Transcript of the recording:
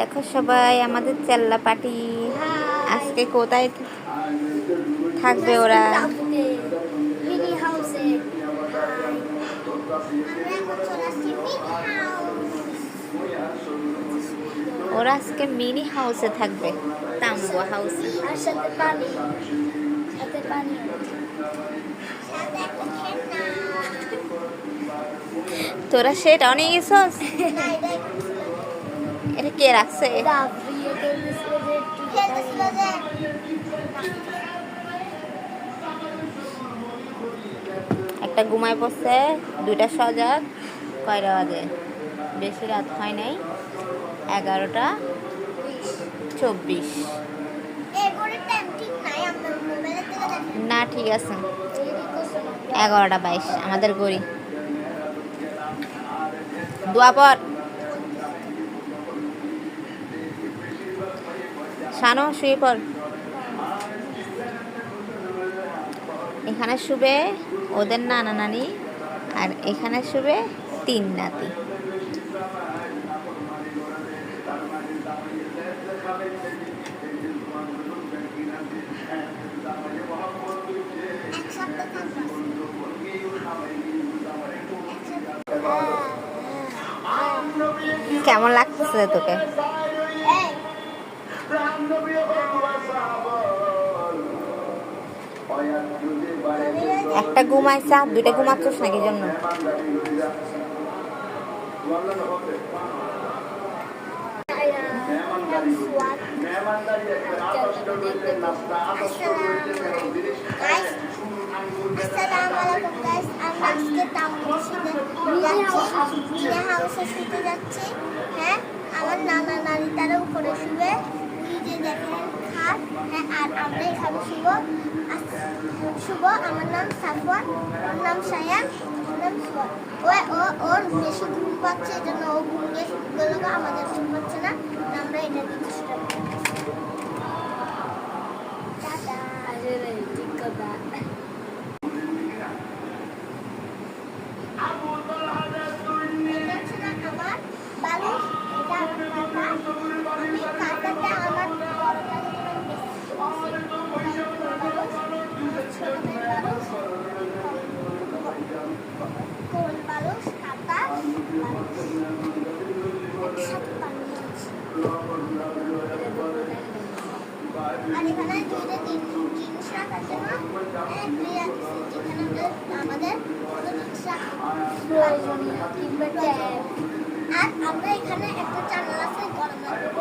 দেখো সবাই আমাদের চেল্লা পাটি আজকে কোথায় থাকবে ওরা? ওরা আজকে মিনি হাউসে থাকবে তাম্বু হাউসে তোরা সেটা অনেক গেছস? এটা কে রাখছে? একটা ঘুমায় পড়ছে, দুইটা সজাগ, কয়টা বাজে? বেশি রাত হয় নাই, এগারোটা চব্বিশ। না, ঠিক আছে। এগারোটা বাইশ, আমাদের গড়ি। দোয়া পর। শানো, শুয়ে পর এখানে শুবে ওদের নানা নানি, আর এখানে শুবে তিন নাতি। কেমন লাগতেছে তোকে? একটা ঘুমাইছে দুইটা ঘুমাচ্ছিস নাকি জন্য? হ্যাঁ আমার নানা হ্যাঁ আর আমরা এখানে শুভ শুভ, আমার নাম সাফওয়ান, ওর নাম সায়ান, ওর নাম সুয়ান ও ও, ওর বেশি ঘুম পাচ্ছে এই জন্য ও ঘুম দিয়ে আমাদের ঘুম পাচ্ছে না। আমরা এটা দিচ্ছি। আর এখানে দুইটা তিন জিনিস রাখার জন্য একটাই আছে যেখানে আমাদের প্রয়োজনীয় আর আমরা এখানে একটা চ্যানেল আছে গরমের